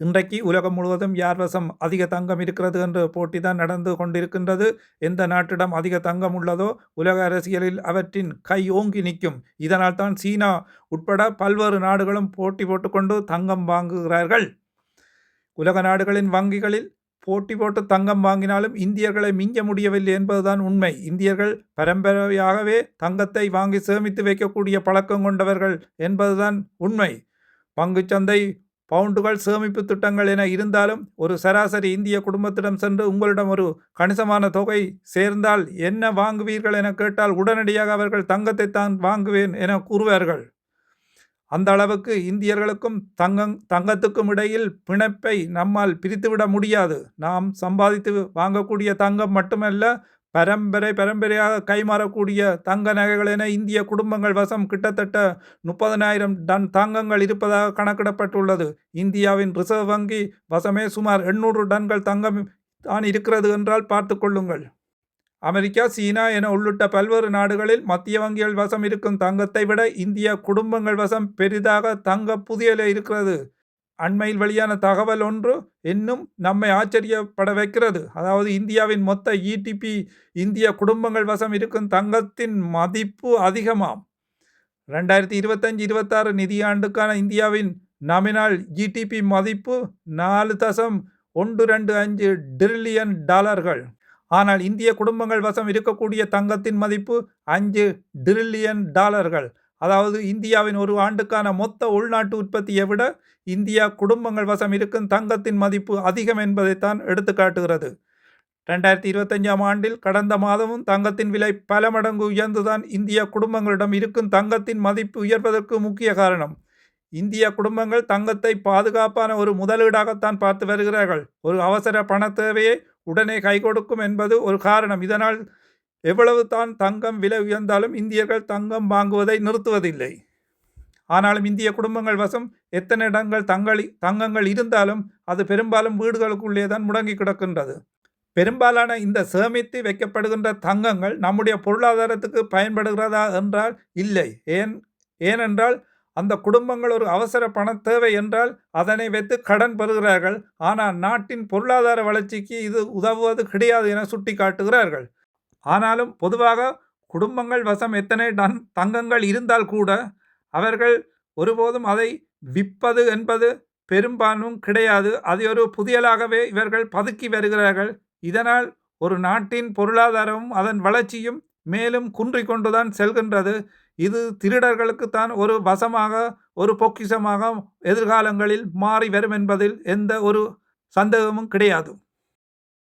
இன்றைக்கு உலகம் முழுவதும் யார் வசம் அதிக தங்கம் இருக்கிறது என்ற போட்டி தான் நடந்து கொண்டிருக்கின்றது? எந்த நாட்டிடம் அதிக தங்கம் உள்ளதோ உலக அரசியலில் அவற்றின் கை ஓங்கி நிற்கும். இதனால் தான் சீனா உட்பட பல்வேறு நாடுகளும் போட்டி போட்டுக்கொண்டு தங்கம் வாங்குகிறார்கள். உலக நாடுகளின் வங்கிகளில் போட்டி போட்டு தங்கம் வாங்கினாலும் இந்தியர்களை மிஞ்ச முடியவில்லை என்பதுதான் உண்மை. இந்தியர்கள் பரம்பரையாகவே தங்கத்தை வாங்கி சேமித்து வைக்கக்கூடிய பழக்கம் கொண்டவர்கள் என்பதுதான் உண்மை. பங்குச்சந்தை பவுண்டுகள் சேமிப்பு திட்டங்கள் என இருந்தாலும் ஒரு சராசரி இந்திய குடும்பத்திடம் சென்று உங்களிடம் ஒரு கணிசமான தொகை சேர்ந்தால் என்ன வாங்குவீர்கள் என கேட்டால் உடனடியாக அவர்கள் தங்கத்தை தான் வாங்குவேன் என கூறுவார்கள். அந்த அளவுக்கு இந்தியர்களுக்கும் தங்கம் தங்கத்துக்கும் இடையில் பிணைப்பை நம்மால் பிரித்துவிட முடியாது. நாம் சம்பாதித்து வாங்கக்கூடிய தங்கம் மட்டுமல்ல பரம்பரை பரம்பரையாக கைமாறக்கூடிய தங்க நகைகள் என இந்திய குடும்பங்கள் வசம் கிட்டத்தட்ட முப்பதனாயிரம் டன் தங்கங்கள் இருப்பதாக கணக்கிடப்பட்டுள்ளது. இந்தியாவின் ரிசர்வ் வங்கி வசமே சுமார் எண்ணூறு டன்கள் தங்கம் தான் இருக்கிறது என்றால் பார்த்து கொள்ளுங்கள். அமெரிக்கா சீனா என உள்ளிட்ட பல்வேறு நாடுகளில் மத்திய வங்கிகள் வசம் இருக்கும் தங்கத்தை விட இந்திய குடும்பங்கள் வசம் பெரிதாக தங்க புதியல இருக்கிறது. அண்மையில் வெளியான தகவல் ஒன்று இன்னும் நம்மை ஆச்சரியப்பட வைக்கிறது. அதாவது இந்தியாவின் மொத்த இடிபி இந்திய குடும்பங்கள் வசம் இருக்கும் தங்கத்தின் மதிப்பு அதிகமாம். ரெண்டாயிரத்தி இருபத்தஞ்சி இருபத்தாறு நிதியாண்டுக்கான இந்தியாவின் நாமினால் ஜிடிபி மதிப்பு நாலு தசம் ஒன்று ரெண்டு அஞ்சு டிரில்லியன் டாலர்கள். ஆனால் இந்திய குடும்பங்கள் வசம் இருக்கக்கூடிய தங்கத்தின் மதிப்பு அஞ்சு டிரில்லியன் டாலர்கள். அதாவது இந்தியாவின் ஒரு ஆண்டுக்கான மொத்த உள்நாட்டு உற்பத்தியை விட இந்தியா குடும்பங்கள் வசம் இருக்கும் தங்கத்தின் மதிப்பு அதிகம் என்பதைத்தான் எடுத்துக்காட்டுகிறது. ரெண்டாயிரத்தி இருபத்தஞ்சாம் ஆண்டில் கடந்த மாதமும் தங்கத்தின் விலை பல மடங்கு உயர்ந்துதான் இந்திய குடும்பங்களிடம் இருக்கும் தங்கத்தின் மதிப்பு உயர்வதற்கு முக்கிய காரணம். இந்திய குடும்பங்கள் தங்கத்தை பாதுகாப்பான ஒரு முதலீடாகத்தான் பார்த்து வருகிறார்கள். ஒரு அவசர பண தேவையை உடனே கை கொடுக்கும் என்பது ஒரு காரணம். இதனால் எவ்வளவு தான் தங்கம் விலை உயர்ந்தாலும் இந்தியர்கள் தங்கம் வாங்குவதை நிறுத்துவதில்லை. ஆனாலும் இந்திய குடும்பங்கள் வசம் எத்தனை இடங்கள் தங்களி தங்கங்கள் இருந்தாலும் அது பெரும்பாலும் வீடுகளுக்குள்ளே தான் முடங்கி கிடக்கின்றது. பெரும்பாலான இந்த சேமித்து வைக்கப்படுகின்ற தங்கங்கள் நம்முடைய பொருளாதாரத்துக்கு பயன்படுகிறதா என்றால் இல்லை. ஏன் ஏனென்றால் அந்த குடும்பங்கள் ஒரு அவசர பண தேவை என்றால் அதனை வைத்து கடன் பெறுகிறார்கள். ஆனால் நாட்டின் பொருளாதார வளர்ச்சிக்கு இது உதவுவது கிடையாது என சுட்டி காட்டுகிறார்கள் ஆனாலும் பொதுவாக குடும்பங்கள் வசம் எத்தனை டன் தங்கங்கள் இருந்தால் கூட அவர்கள் ஒருபோதும் அதை விற்பது என்பது பெரும்பாலும் கிடையாது. அதை ஒரு புதியலாகவே இவர்கள் பதுக்கி வருகிறார்கள். இதனால் ஒரு நாட்டின் பொருளாதாரமும் அதன் வளர்ச்சியும் மேலும் குன்றி கொண்டுதான் செல்கின்றது. இது திருடர்களுக்குத்தான் ஒரு வசமாக ஒரு பொக்கிஷமாக எதிர்காலங்களில் மாறி வரும் என்பதில் எந்த ஒரு சந்தேகமும் கிடையாது.